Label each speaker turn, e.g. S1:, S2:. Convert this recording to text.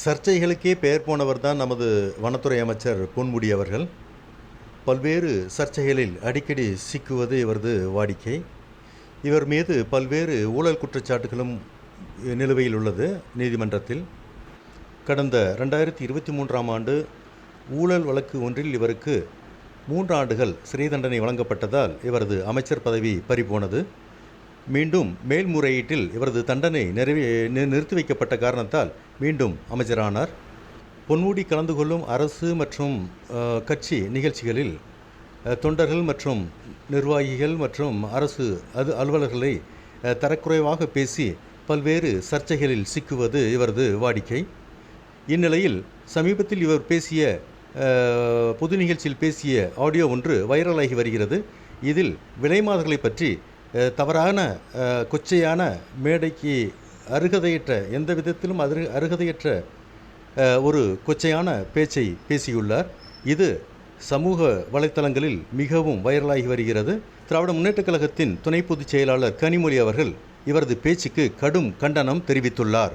S1: சர்ச்சைகளுக்கே பெயர் போனவர் தான் நமது வனத்துறை அமைச்சர் பொன்முடி அவர்கள். பல்வேறு சர்ச்சைகளில் அடிக்கடி சிக்குவது இவரது வாடிக்கை. இவர் மீது பல்வேறு ஊழல் குற்றச்சாட்டுகளும் நிலுவையில் உள்ளது நீதிமன்றத்தில். கடந்த ரெண்டாயிரத்தி இருபத்தி மூன்றாம் ஆண்டு ஊழல் வழக்கு ஒன்றில் இவருக்கு மூன்று ஆண்டுகள் சிறை தண்டனை வழங்கப்பட்டதால் இவரது அமைச்சர் பதவி பறிபோனது. மீண்டும் மேல்முறையீட்டில் இவரது தண்டனை நிறைவே நிறுத்தி வைக்கப்பட்ட காரணத்தால் மீண்டும் அமைச்சரானார். பொன்முடி கலந்து கொள்ளும் அரசு மற்றும் கட்சி நிகழ்ச்சிகளில் தொண்டர்கள் மற்றும் நிர்வாகிகள் மற்றும் அரசு அது அலுவலர்களை தரக்குறைவாக பேசி பல்வேறு சர்ச்சைகளில் சிக்குவது இவரது வாடிக்கை. இந்நிலையில் சமீபத்தில் இவர் பேசிய பொது நிகழ்ச்சியில் பேசிய ஆடியோ ஒன்று வைரலாகி வருகிறது. இதில் விலைமாதர்களை பற்றி தவறான கொச்சையான மேடைக்கு அருகதையற்ற எந்த விதத்திலும் அரு அருகதையற்ற ஒரு கொச்சையான பேச்சை பேசியுள்ளார். இது சமூக வலைத்தளங்களில் மிகவும் வைரலாகி வருகிறது. திராவிட முன்னேற்றக் கழகத்தின் துணை பொதுச் செயலாளர் கனிமொழி அவர்கள் இவரது பேச்சுக்கு கடும் கண்டனம் தெரிவித்துள்ளார்.